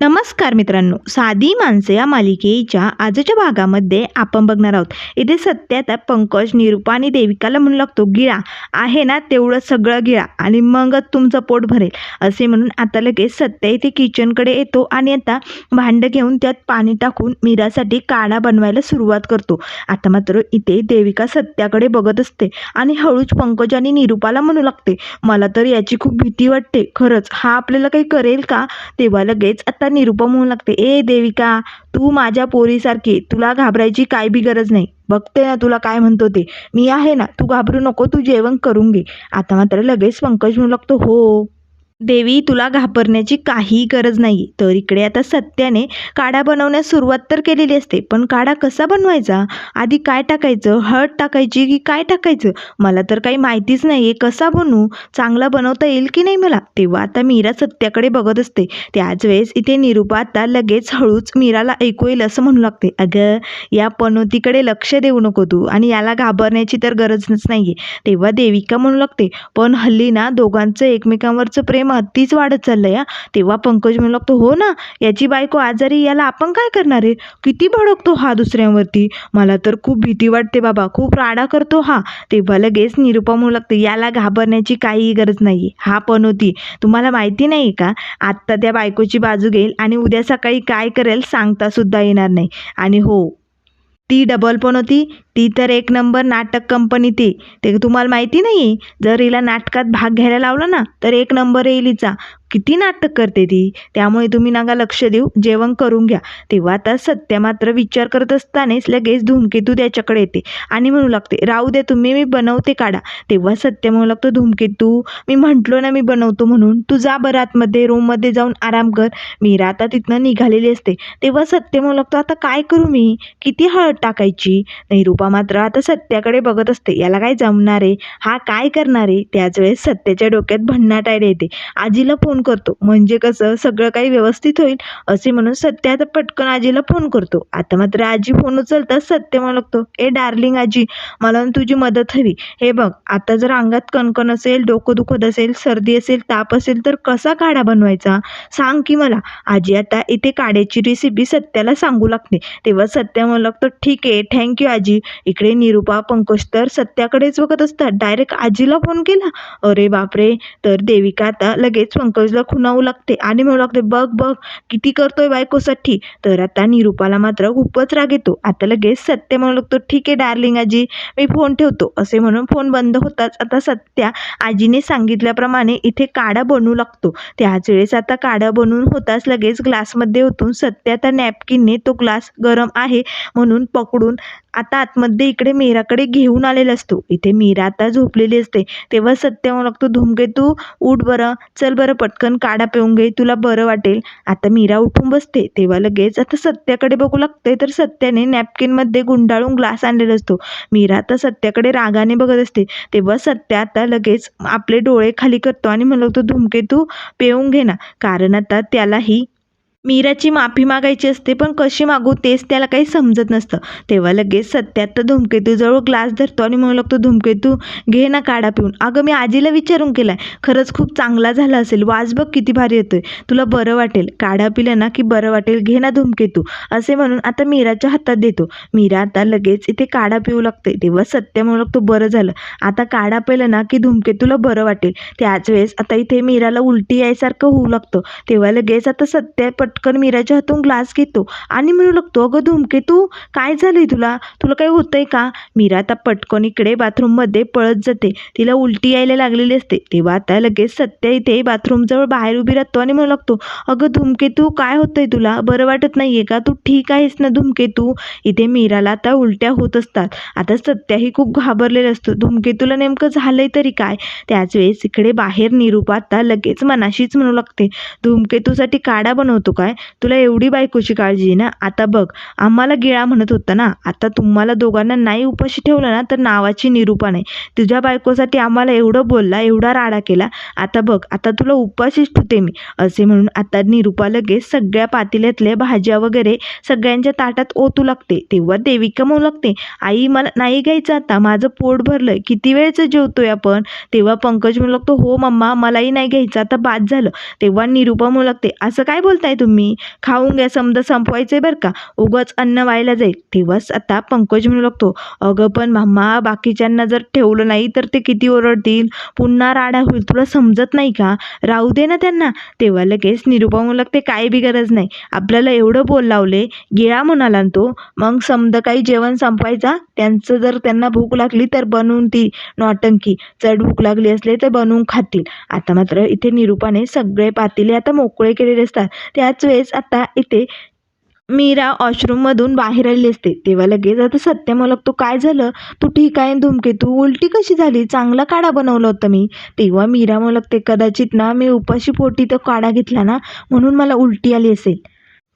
नमस्कार मित्रांनो साधी माणसे या मालिकेच्या आजच्या भागामध्ये आपण बघणार आहोत. इथे सत्य आता पंकज निरुपा आणि देविकाला म्हणू लागतो गिळा आहे ना तेवढं सगळं गिळा आणि मगच तुमचं पोट भरेल. असे म्हणून आता लगेच सत्य इथे किचनकडे येतो आणि आता भांडं घेऊन त्यात पाणी टाकून मीरासाठी काढा बनवायला सुरुवात करतो. आता मात्र इथे देविका सत्याकडे बघत असते आणि हळूच पंकज आणि निरूपाला म्हणू लागते मला तर याची खूप भीती वाटते खरंच हा आपल्याला काही करेल का? तेव्हा लगेच आता निरुपम होऊ लागते. ए देविका तू माझ्या पोरीसारखी तुला घाबरायची काय बी गरज नाही. बघते ना तुला काय म्हणतो ते. मी आहे ना तू घाबरू नको तू जेवण करून घे. आता मात्र लगेच पंकज म्हणू लागतो हो. देवी तुला घाबरण्याची काही गरज नाही तर इकडे आता सत्याने काढा बनवण्यास सुरुवात तर केलेली असते पण काढा कसा बनवायचा? आधी काय टाकायचं? हळद टाकायची की काय टाकायचं? मला तर काही माहितीच नाही आहे कसा बनवू? चांगला बनवता येईल की नाही मला? तेव्हा आता मीरा सत्याकडे बघत असते. त्याच वेळेस इथे निरूपा आता लगेच हळूच मीराला ऐकू येईल असं म्हणू लागते. अगं या पनोतीकडे लक्ष देऊ नको तू आणि याला घाबरण्याची तर गरजच नाही आहे तेव्हा देविका म्हणू लागते पण हल्ली ना दोघांचं एकमेकांवरचं प्रेम अतिच वाढत चाललंय हा. तेव्हा पंकज म्हणू लागतो हो ना याची बायको आजारी याला आपण काय करणार आहे? किती भडकतो हा दुसऱ्यांवरती? मला तर खूप भीती वाटते बाबा खूप राडा करतो हा. तेव्हा लगेच निरुपा म्हणू लागते याला घाबरण्याची काही गरज नाही हा पण होती. तुम्हाला माहिती नाही का? आत्ता त्या बायकोची बाजू घेईल आणि उद्या सकाळी काय करेल सांगता सुद्धा येणार नाही. आणि हो ती डबल पण होती ती तर एक नंबर नाटक कंपनी ती. ते तुम्हाला माहिती नाही जर हिला नाटकात भाग घ्यायला लावला ना तर एक नंबर येईल हिचा. किती नाटक करते ती? त्यामुळे तुम्ही नागा लक्ष देऊ जेवण करून घ्या. तेव्हा आता सत्य मात्र विचार करत असतानाच लगेच धूमकेतू त्याच्याकडे येते आणि म्हणू लागते राहू द्या तुम्ही मी बनवते काढा. तेव्हा सत्य म्हणू लागतो धूमकेतू मी म्हटलो ना मी बनवतो म्हणून तू जा बरं आतमध्ये रूममध्ये जाऊन आराम कर. मीरा आता तिथनं निघालेली असते. तेव्हा सत्य म्हणू लागतो आता काय करू मी? किती हळद टाकायची? नाही रूपा मात्र आता सत्याकडे बघत असते. याला काय जमणार आहे? हा काय करणार आहे? त्याच वेळेस सत्याच्या डोक्यात भन्नाट आयडिया येते. आजीला फोन करतो. म्हणजे कसं सगळं काही व्यवस्थित होईल असे म्हणून सत्य आता पटकन आजीला फोन करतो. आता मात्र आजी फोन उचलताच सत्य मला लागतो ए डार्लिंग आजी मला तुझी मदत हवी. हे बघ आता जर अंगात कणकण असेल डोकं दुखत असेल सर्दी असेल ताप असेल तर कसा काढा बनवायचा? सांग की मला. आजी आता इथे काड्याची रेसिपी सत्याला सांगू लागते. तेव्हा सत्य मला लागतो ठीक आहे थँक्यू आजी. इकडे निरूपा पंकज तर सत्याकडेच बघत असतात. डायरेक्ट आजीला फोन केला. अरे बापरे! तर देविका आता लगेच पंकजला खुणावू लागते. आणि म्हणू लागते बघ बघ किती करतोय बायकोसाठी. तर आता निरूपाला मात्र खूपच राग येतो. आता लगेच सत्य म्हणू लागतो ठीक आहे डार्लिंग आजी मी फोन ठेवतो. असे म्हणून फोन बंद होताच आता सत्या आजीने सांगितल्याप्रमाणे इथे काढा बनवू लागतो. त्याच वेळेस आता काढा बनवून होताच लगेच ग्लासमध्ये ओतून सत्य आता नॅपकिनने तो ग्लास गरम आहे म्हणून पकडून आता आतमध्ये इकडे मीराकडे घेऊन आलेला असतो. इथे मीरा आता झोपलेली असते. तेव्हा सत्य म्हणू लागतो धूमकेतू उठ बरं चल बरं पटकन. काढा पिऊन घे तुला बरं वाटेल. आता मीरा उठून बसते तेव्हा लगेच आता सत्याकडे बघू लागते तर सत्याने नॅपकिनमध्ये गुंडाळून ग्लास आणलेला असतो. मीरा आता सत्याकडे रागाने बघत असते. तेव्हा सत्य आता लगेच आपले डोळे खाली करतो आणि म्हणतो धुमकेतू धूमकेतू पिऊन घे ना. कारण आता त्यालाही मीराची माफी मागायची असते पण कशी मागू तेच त्याला काही समजत नसतं. तेव्हा लगेच सत्यात धूमकेतूजवळ ग्लास धरतो आणि म्हणू लागतो धूमकेतू घे ना काढा पिऊन. अगं मी आजीला विचारून केलाय. खरंच खूप चांगला झाला असेल. वाज बघ किती भारी येतोय. तुला बरं वाटेल. काढा पिलं ना की बरं वाटेल. घे ना धूमकेतू. असे म्हणून आता मीराच्या हातात देतो. मीरा आता लगेच इथे काढा पिऊ लागते. तेव्हा सत्य म्हणू लागतो बरं झालं. आता काढा पिलं ना की धूमकेतूला बरं वाटेल. त्याच वेळेस आता इथे मीराला उलटी यायसारखं होऊ लागतं. तेव्हा लगेच आता सत्य पटकन मीराच्या हातून ग्लास घेतो आणि म्हणू लागतो अगं धूमकेतू काय झालंय तुला? तुला काय होतंय का? मीरा आता पटकन इकडे बाथरूममध्ये पळत जाते. तिला उलटी यायला लागलेली असते. तेव्हा आता लगेच सत्य इथे बाथरूमजवळ बाहेर उभी राहतो आणि म्हणू लागतो अगं धूमकेतू काय होतंय तुला? बरं वाटत नाहीये का? तू ठीक आहेस ना धूमकेतू इथे मीराला आता उलट्या होत असतात. आता सत्याही खूप घाबरलेला असतो. धूमकेतूला नेमकं झालंय तरी काय? त्याच वेळेस इकडे बाहेर निरूपा आता लगेच मनाशीच म्हणू लागते धूमकेतूसाठी काढा बनवतो काय तुला एवढी बायकोची काळजी आहे ना? आता बघ आम्हाला गिळा म्हणत होता ना? आता तुम्हाला दोघांना नाही उपाशी ठेवलं ना तर नावाची निरूपा नाही तुझ्या बायकोसाठी आम्हाला एवढं बोलला एवढा राडा केला. आता बघ आता तुला उपाशीच ठेवते मी. असे म्हणून आता निरूपा लगेच सगळ्या पातेल्यातल्या भाज्या वगैरे सगळ्यांच्या ताटात ओतू लागते. तेव्हा देविका म्हणू लागते आई मला नाही घ्यायचं आता. माझं पोट भरलंय. किती वेळचं जेवतोय आपण? तेव्हा पंकज म्हणू लागतो हो मम्मा मलाही नाही घ्यायचं. आता बाद झालं. तेव्हा निरूपा म्हणू लागते असं काय बोलताय तुम्ही? तुम्ही खाऊन घ्या. समजा संपवायचं आहे बरं का. उगाच अन्न व्हायला जाईल. तेव्हाच आता पंकज म्हणू लागतो अगं पण मामा बाकीच्यांना जर ठेवलं नाही तर ते किती ओरडतील? पुन्हा राडा होईल. तुला समजत नाही का? राहू दे ना त्यांना. तेव्हा लगेच निरुपा म्हणू लागते काय बी गरज नाही. आपल्याला एवढं बोल लावले. गिळा म्हणाला तो. मग समजा काही जेवण संपवायचा त्यांचं जर त्यांना भूक लागली तर बनवून ती नौटंकी. चढ भूक लागली असले तर बनवून खातील. आता मात्र इथे निरूपाने सगळे पातेले आता मोकळे केलेले असतात. त्याच वेळेस आता इथे मीरा वॉशरूममधून बाहेर आलेली असते. तेव्हा लगेच आता सत्य मला तू काय झालं? तू ठीक आहे धुमके? तू उलटी कशी झाली? चांगला काढा बनवला होता मी. तेव्हा मीरा मला ते कदाचित ना मी उपाशी पोटी तो काढा घेतला ना म्हणून मला उलटी आली असेल.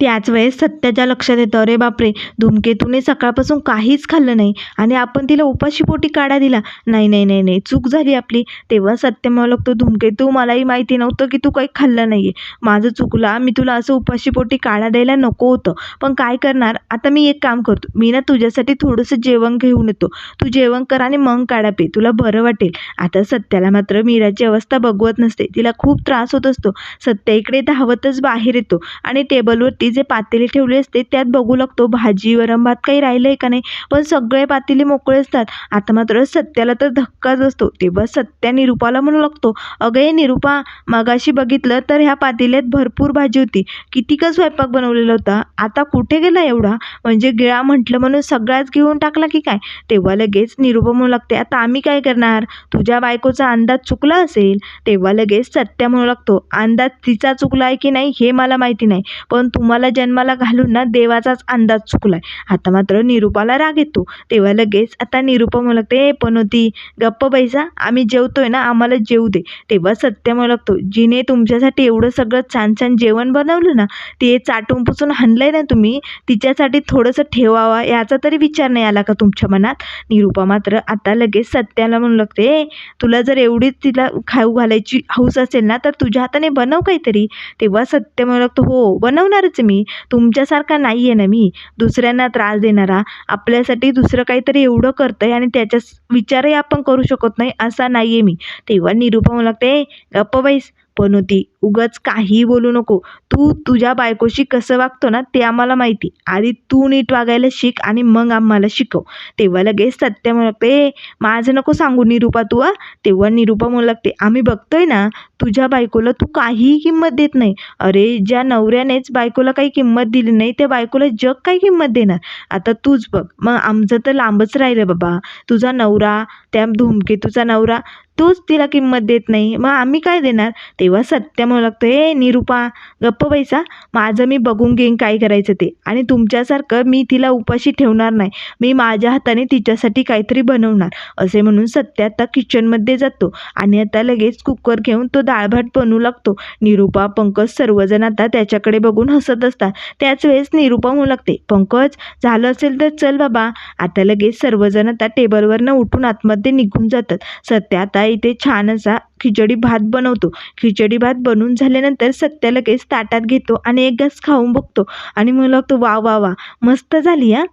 त्याच वेळेस सत्याच्या लक्षात येतं अरे बापरे धूमकेतूने सकाळपासून काहीच खाल्लं नाही आणि आपण तिला उपाशीपोटी काढा दिला. नाही नाही नाही नाही चूक झाली आपली. तेव्हा सत्य मला लागतो धूमकेतू मलाही माहिती नव्हतं की तू काही खाल्लं नाही आहे माझं चुकला मी तुला असं उपाशीपोटी काढा द्यायला नको होतं. पण काय करणार? आता मी एक काम करतो. मी ना तुझ्यासाठी थोडंसं जेवण घेऊन येतो. तू जेवण कर आणि मग काढा पे. तुला बरं वाटेल. आता सत्याला मात्र मीराची अवस्था बघवत नसते. तिला खूप त्रास होत असतो. सत्या इकडे धावतच बाहेर येतो आणि टेबलवरती जे पातेली ठेवली असते त्यात बघू लागतो भाजी वरण भात काही राहिलं आहे का नाही. पण सगळे पातेले मोकळे असतात. आता मात्र सत्याला तर धक्काच असतो. तेव्हा सत्या निरुपाला म्हणू लागतो अगं हे निरुपा मगाशी बघितलं तर ह्या पातेल्यात भरपूर भाजी होती. किती का स्वयंपाक बनवलेला होता? आता कुठे गेला एवढा? म्हणजे गिळा म्हटलं म्हणून सगळ्याच घेऊन टाकला की काय? तेव्हा लगेच निरूपा म्हणू लागते आता आम्ही काय करणार? तुझ्या बायकोचा अंदाज चुकला असेल? तेव्हा लगेच सत्या म्हणू लागतो अंदाज तिचा चुकला आहे की नाही हे मला माहिती नाही. पण तुम्हाला जन्माला घालून ना देवाचाच अंदाज चुकलाय. आता मात्र निरुपाला राग येतो. तेव्हा लगेच आता निरुपा म्हणू लागते पण पनोती गप्प बैसा आम्ही जेवतोय ना आम्हाला जेवू दे. तेव्हा सत्य म्हणू लागतो जिने तुमच्यासाठी एवढं सगळं छान छान जेवण बनवलं ना ते चाटून पुसून हाणलंय ना तुम्ही तिच्यासाठी थोडंसं ठेवावा याचा तरी विचार नाही आला का तुमच्या मनात? निरुपा मात्र आता लगेच सत्याला म्हणू लागते तुला जर एवढीच तिला खाऊ घालायची हौस असेल ना तर तुझ्या हाताने बनव काहीतरी. तेव्हा सत्य म्हणू लागतो हो बनवणारच मी. तुमच्यासारखा नाही आहे ना मी. दुसऱ्यांना त्रास देणारा आपल्यासाठी दुसरं काहीतरी एवढं करतं आहे आणि त्याच्या विचारही आपण करू शकत नाही असा नाही आहे मी. तेव्हा निरूपा म्हणू लागते गप्प बैस. पण होती. उगाच काहीही बोलू नको. तू तुझ्या बायकोशी कसं वागतो ना ते आम्हाला माहिती. आधी तू नीट वागायला शिक आणि मग आम्हाला शिकव. तेव्हा लगेच सत्य म्हणते "ए, माझं नको सांगू निरूपा तू आ तेव्हा निरुपा म्हणू लागते आम्ही बघतोय ना तुझ्या बायकोला तू काहीही किंमत देत नाही. अरे ज्या नवऱ्यानेच बायकोला काही किंमत दिली नाही त्या बायकोला जग काही किंमत देणार. आता तूच बघ. मग आमचं तर लांबच राहिलं बाबा. तुझा नवरा त्या धूमकेतूचा नवरा तूच तिला किंमत देत नाही. मग आम्ही काय देणार? तेव्हा सत्य म्हणू लागतं ए निरुपा गप्प बैसा. माझं मी बघून घेईन काय करायचं ते. आणि तुमच्यासारखं मी तिला उपाशी ठेवणार नाही. मी माझ्या हाताने तिच्यासाठी काहीतरी बनवणार. असे म्हणून सत्य आता किचनमध्ये जातो. आणि आता लगेच कुकर घेऊन तो डाळभात बनवू लागतो. निरुपा पंकज सर्वजण आता त्याच्याकडे बघून हसत असतात. त्याच वेळेस निरुपा म्हणू लागते पंकज झालं असेल तर चल बाबा. आता लगेच सर्वजण आता टेबलवरनं उठून आतमध्ये निघून जातात. सत्य आता इथे छान असा खिचडी भात बनवतो. खिचडी भात बनवून झाल्यानंतर सत्य लगेच ताटात घेतो आणि एक घास खाऊन बघतो. आणि मला लागतो वा वा वा मस्त झाली हा.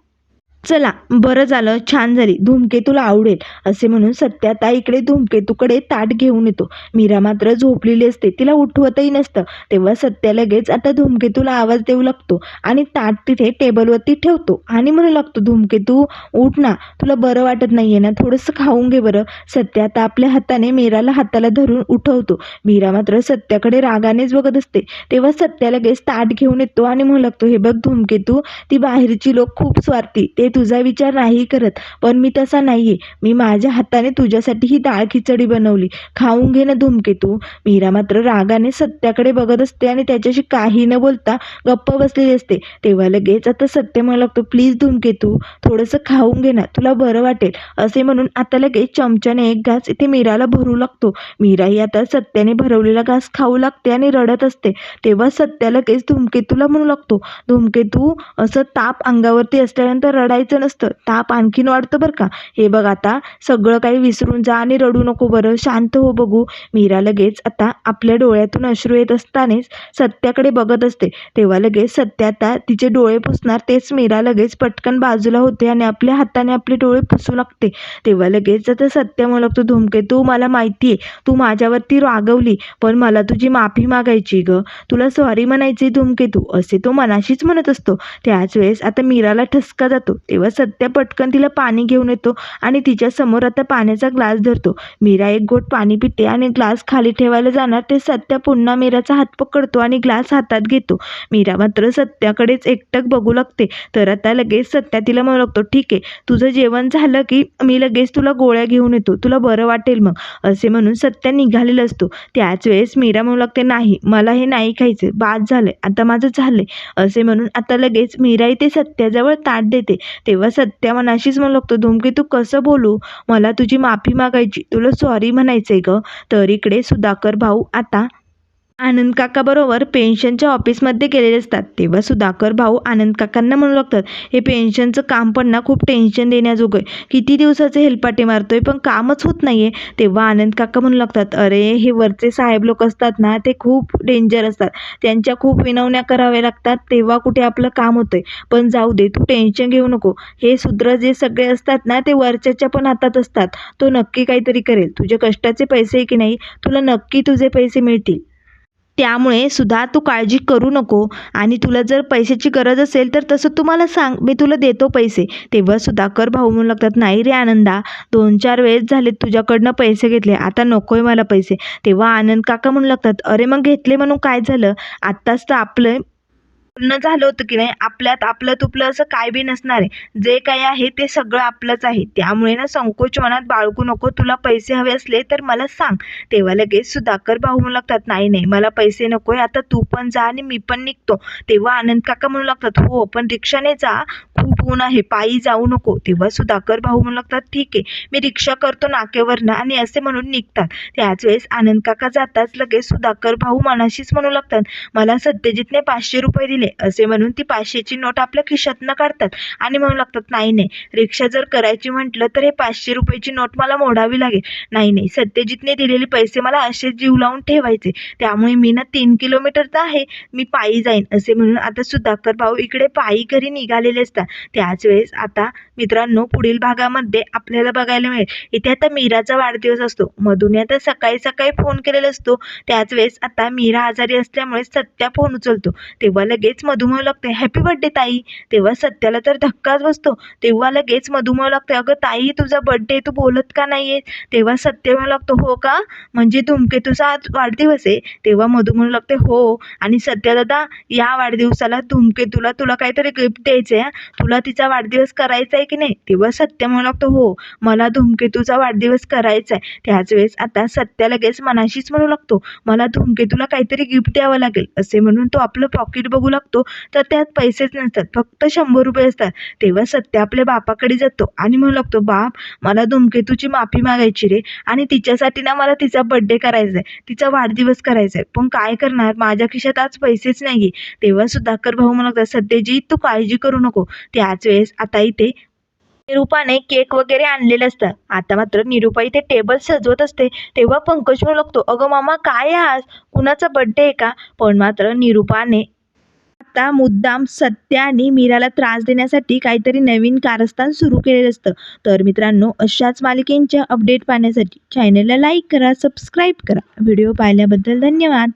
चला बरं झालं छान झाली धूमकेतूला आवडेल असे म्हणून सत्य आता इकडे धूमकेतूकडे ताट घेऊन येतो. मीरा मात्र झोपलेली असते तिला उठवतही नसतं. तेव्हा सत्य लगेच आता धूमकेतूला आवाज देऊ लागतो आणि ताट तिथे टेबलवरती ठेवतो आणि म्हणू लागतो धूमकेतू उठ ना तुला बरं वाटत नाही आहे ना थोडंसं खाऊन घे बरं. सत्य आता आपल्या हाताने मीराला हाताला धरून उठवतो. मीरा मात्र सत्याकडे रागानेच बघत असते. तेव्हा सत्या लगेच ताट घेऊन येतो आणि म्हणू लागतो हे बघ धूमकेतू ती बाहेरची लोक खूप स्वार्थी ते तुझा विचार नाही करत पण मी तसा नाही आहे मी माझ्या हाताने तुझ्यासाठी ही डाळ खिचडी बनवली. खाऊन घे ना धूमकेतू मीरा मात्र रागाने सत्याकडे बघत असते आणि त्याच्याशी काही न बोलता गप्प बसलेली असते. तेव्हा लगेच आता सत्य म्हणू लागतो प्लीज धूमकेतू थोडंसं खाऊन घे ना. तुला बरं वाटेल. असे म्हणून आता लगेच चमच्याने एक घास इथे मीराला भरू लागतो. मीराही आता सत्याने भरवलेला घास खाऊ लागते आणि रडत असते. तेव्हा सत्या लगेच धूमकेतूला म्हणू लागतो धूमकेतू असं ताप अंगावरती असल्यानंतर रडा बसायचं नसतं. ताप आणखीन वाढतं बरं का? हे बघ आता सगळं काही विसरून जा आणि रडू नको बरं. शांत हो बघू. मीरा लगेच आता आपल्या डोळ्यातून अश्रू येत असतानाच सत्याकडे बघत असते. तेव्हा लगेच सत्या आता तिचे डोळे पुसणार. तेच मीरा लगेच पटकन बाजूला होते आणि आपल्या हाताने आपले डोळे पुसू लागते. तेव्हा लगेच आता सत्य म्हणू लागतो धूमकेतू मला माहिती आहे तू माझ्यावरती रागवली पण मला तुझी माफी मागायची ग. तुला सॉरी म्हणायची धूमकेतू असे तो मनाशीच म्हणत असतो. त्याच वेळेस आता मीराला ठसका जातो. तेव्हा सत्य पटकन तिला पाणी घेऊन येतो आणि तिच्यासमोर आता पाण्याचा ग्लास धरतो. मीरा एक घोट पाणी पिते आणि ग्लास खाली ठेवायला जाणार ते सत्य पुन्हा मीराचा हात पकडतो आणि ग्लास हातात घेतो. मीरा मात्र सत्याकडेच एकटक बघू लागते. तर आता लगेच सत्या तिला म्हणू लागतो ठीक आहे तुझं जेवण झालं की मी लगेच तुला गोळ्या घेऊन येतो. तुला बरं वाटेल मग. असे म्हणून सत्या निघालेला असतो. त्याच वेळेस मीरा म्हणू लागते नाही मला हे नाही खायचं बाद झालंय. आता माझं झालंय. असे म्हणून आता लगेच मीरा इथे सत्याजवळ ताट देते. तेव्हा सत्या मनाशीच म्हणू लागतो धुमकी तू कसं बोलू? मला तुझी माफी मागायची. तुला सॉरी म्हणायचंय ग. तर इकडे सुधाकर भाऊ आता आनंद काकाबरोबर पेन्शनच्या ऑफिसमध्ये गेलेले असतात. तेव्हा सुधाकर भाऊ आनंद काकांना म्हणू लागतात हे पेन्शनचं काम पण ना खूप टेन्शन देण्याजोगं आहे. किती दिवसाचे हेलपाटे मारतोय पण कामच होत नाही आहे तेव्हा आनंद काका म्हणू लागतात अरे हे वरचे साहेब लोक असतात ना ते खूप डेंजर असतात. त्यांच्या खूप विनवण्या कराव्या लागतात तेव्हा कुठे आपलं काम होतंय. पण जाऊ दे तू टेन्शन घेऊ नको. हे सूत्र जे सगळे असतात ना ते वरच्याच्या पण हातात असतात. तो नक्की काहीतरी करेल. तुझे कष्टाचे पैसे की नाही तुला नक्की तुझे पैसे मिळतील. त्यामुळे सुद्धा तू काळजी करू नको आणि तुला जर पैशाची गरज असेल तर तसं तू मला सांग मी तुला देतो पैसे. तेव्हा सुधाकर भाऊ म्हणू लागतात नाही रे आनंदा दोन चार वेळेस झाले तुझ्याकडनं पैसे घेतले आता नकोय मला पैसे. तेव्हा आनंद काका म्हणू लागतात अरे मग घेतले म्हणून काय झालं? आत्ताच तर आपलं पूर्ण झालं होतं की नाही आपल्यात आपलं तुपलं असं काय बी नसणार आहे. जे काही आहे ते सगळं आपलंच आहे. त्यामुळे ना संकोच मनात बाळगू नको तुला पैसे हवे असले तर मला सांग. तेव्हा लगेच सुधाकर भाऊ म्हणू लागतात नाही नाही मला पैसे नकोय आता तू पण जा आणि मी पण निघतो. तेव्हा आनंद काका म्हणू लागतात हो पण रिक्षाने जा. खूप ऊन आहे पायी जाऊ नको. तेव्हा सुधाकर भाऊ म्हणू लागतात ठीक आहे मी रिक्षा करतो नाकेवरनं आणि असे म्हणून निघतात. त्याच वेळेस आनंद काका जाताच लगेच सुधाकर भाऊ मनाशीच म्हणू लागतात मला सत्यजितने पाचशे रुपये दिले. असे म्हणून ती पाचशेची नोट आपल्या खिशातनं काढतात आणि म्हणू लागतात नाही नाही रिक्षा जर करायची म्हटलं तर हे पाचशे रुपयाची नोट मला मोडावी लागेल. नाही नाही सत्यजितने दिलेले पैसे मला असे जीव लावून ठेवायचे त्यामुळे मी ना तीन किलोमीटर तर आहे मी पायी जाईन. असे म्हणून आता सुधाकर भाऊ इकडे पायी घरी निघालेले असतात. त्याच वेळेस आता मित्रांनो पुढील भागामध्ये आपल्याला बघायला मिळेल. इथे आता मीराचा वाढदिवस असतो. मधून आता सकाळी सकाळी फोन केलेला असतो. त्याच वेळेस आता मीरा आजारी असल्यामुळे सत्या फोन उचलतो. तेव्हा लगेच मधुमेह लागते हॅपी बर्थडे ताई! तेव्हा सत्याला तर धक्काच बसतो. तेव्हा लगेच मधुमेह लागते अगं ताई तुझा बर्थडे तू बोलत का नाही आहे तेव्हा सत्य म्हणू लागतो हो का? म्हणजे धूमकेतूचा आज वाढदिवस आहे. तेव्हा मधू म्हणू लागते हो. आणि सत्या दादा या वाढदिवसाला धूमकेतूला तुला काहीतरी गिफ्ट द्यायचं आहे तुला तिचा वाढदिवस करायचा आहे की नाही? तेव्हा सत्य म्हणू लागतो हो मला धूमकेतूचा वाढदिवस करायचा आहे त्याच वेळेस आता सत्या लगेच मनाशीच म्हणू लागतो. मला धूमकेतूला काहीतरी गिफ्ट द्यावं लागेल असे म्हणून तो आपलं पॉकेट बघू लागतो. तर त्यात पैसेच नसतात फक्त शंभर रुपये असतात. तेव्हा सत्य आपल्या बापाकडे जातो आणि म्हणू लागतो बाप मला धूमकेतूची माफी मागायची रे आणि तिच्यासाठी ना मला तिचा बड्डे करायचा आहे तिचा वाढदिवस करायचा आहे पण काय करणार? माझ्या खिशात आज पैसेच नाही आहे तेव्हा सुधाकर भाऊ म्हणू लागतात सत्यजित तू काळजी करू नको. त्या त्याच वेळेस आता इथे निरूपाने केक वगैरे आणलेले असतात. आता मात्र निरूपा इथे टेबल सजवत असते. तेव्हा पंकज म्हणू लागतो अगं मामा काय आहे आज? कुणाचा बड्डे आहे का? पण मात्र निरूपाने आता मुद्दाम सत्या आणि मीराला त्रास देण्यासाठी काहीतरी नवीन कारस्थान सुरू केलेलं असतं. तर मित्रांनो अशाच मालिकेंच्या अपडेट पाहण्यासाठी चॅनलला लाईक करा सबस्क्राईब करा. व्हिडिओ पाहिल्याबद्दल धन्यवाद.